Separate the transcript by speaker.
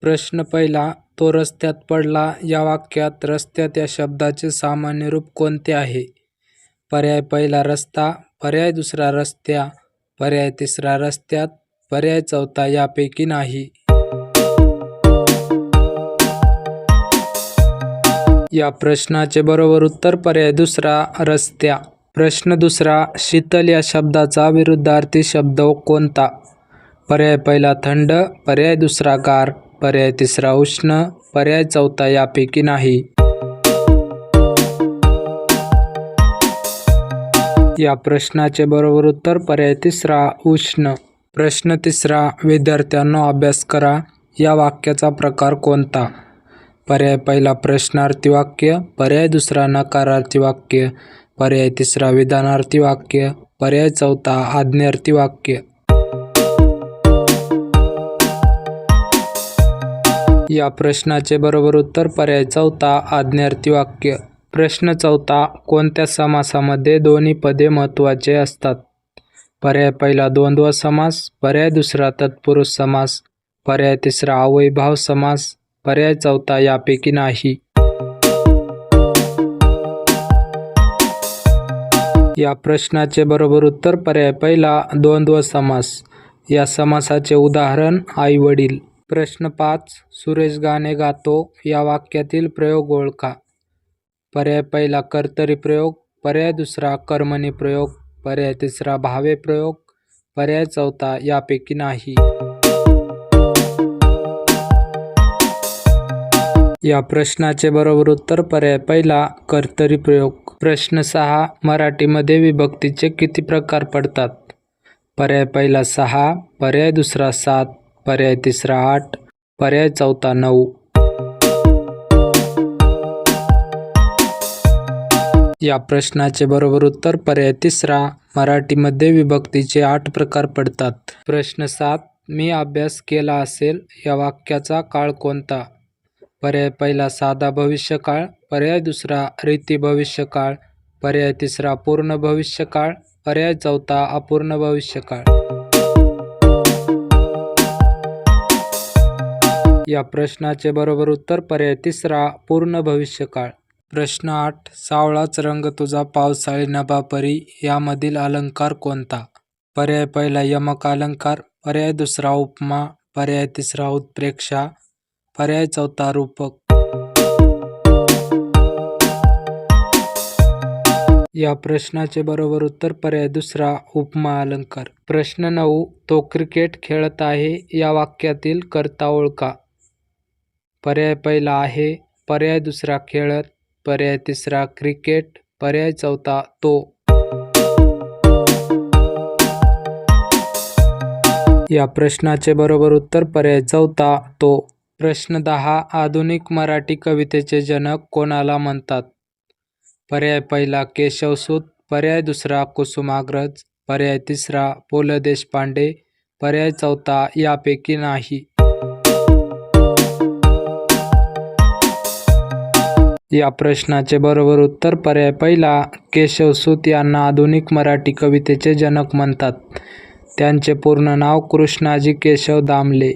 Speaker 1: प्रश्न पहिला तो रस्त्यात पडला. या वाक्यात रस्त्यात या शब्दाचे सामान्य रूप कोणते आहे? पर्याय पहिला रस्ता पर्याय दुसरा रस्त्या पर्याय तिसरा रस्त्यात पर्याय चौथा यापैकी नाही. या प्रश्नाचे बरोबर उत्तर पर्याय दुसरा रस्त्या. प्रश्न दुसरा शीतल या शब्दाचा विरुद्धार्थी शब्द कोणता? पर्याय पहिला थंड पर्याय दुसरा गार. पर्याय तिसरा उष्ण पर्याय चौथा यापैकी नाही. या प्रश्नाचे बरोबर उत्तर पर्याय तिसरा उष्ण. प्रश्न तिसरा विद्यार्थ्यांना अभ्यास करा. या वाक्याचा प्रकार कोणता? पर्याय पहिला प्रश्नार्थी वाक्य पर्याय दुसरा नकारार्थी वाक्य पर्याय तिसरा विधानार्थी वाक्य पर्याय चौथा आज्ञार्थी वाक्य. या प्रश्नाचे बरोबर उत्तर पर्याय चौथा आज्ञार्थी वाक्य. प्रश्न चौथा कोणत्या समासामध्ये दोन्ही पदे महत्त्वाचे असतात? पर्याय पहिला द्वंद्व समास. पर्याय दुसरा तत्पुरुष समास. पर्याय तिसरा अवयभाव समास. पर्याय चौथा यापैकी नाही. या प्रश्नाचे बरोबर उत्तर पर्याय पहिला द्वंद्व समास. या समासाचे उदाहरण आई वडील प्रश्न पाच सुरेश गाणे गातो या वाक्यातील प्रयोग ओळखा. पर्याय पहिला कर्तरी प्रयोग. पर्याय दुसरा कर्मणी प्रयोग. पर्याय तिसरा भावे प्रयोग. पर्याय चौथा यापैकी नाही. या प्रश्नाचे बरोबर उत्तर पर्याय पहिला कर्तरी प्रयोग. प्रश्न सहा मराठीमध्ये विभक्तीचे किती प्रकार पडतात? पर्याय पहिला सहा पर्याय दुसरा सात पर्याय तिसरा आठ पर्याय चौथा नऊ. या प्रश्नाचे बरोबर उत्तर पर्याय तिसरा मराठीमध्ये विभक्तीचे आठ प्रकार पडतात. प्रश्न सात मी अभ्यास केला असेल या वाक्याचा काळ कोणता? पर्याय पहिला साधा भविष्यकाळ. पर्याय दुसरा रीती भविष्यकाळ. पर्याय तिसरा पूर्ण भविष्यकाळ. पर्याय चौथा अपूर्ण भविष्यकाळ. या प्रश्नाचे बरोबर उत्तर पर्याय तिसरा पूर्ण भविष्यकाळ. प्रश्न आठ सावळाच रंग तुझा पावसाळी नभापरी यामधील अलंकार कोणता? पर्याय पहिला यमक अलंकार. पर्याय दुसरा उपमा. पर्याय तिसरा उत्प्रेक्षा. पर्याय चौथा रूपक. या प्रश्नाचे बरोबर उत्तर पर्याय दुसरा उपमा अलंकार. प्रश्न नऊ तो क्रिकेट खेळत आहे या वाक्यातील कर्ता ओळखा. पर्याय पहिला आहे पर्याय दुसरा खेळत पर्याय तिसरा क्रिकेट पर्याय चौथा तो. या प्रश्नाचे बरोबर उत्तर पर्याय चौथा तो. प्रश्न दहा आधुनिक मराठी कवितेचे जनक कोणाला म्हणतात? पर्याय पहिला केशवसूत पर्याय दुसरा कुसुमाग्रज पर्याय तिसरा पु ल देशपांडे पर्याय चौथा यापैकी नाही. या प्रश्नाचे बरोबर उत्तर पर्याय पहिला केशवसूत यांना आधुनिक मराठी कवितेचे जनक म्हणतात. त्यांचे पूर्ण नाव कृष्णाजी केशव दामले.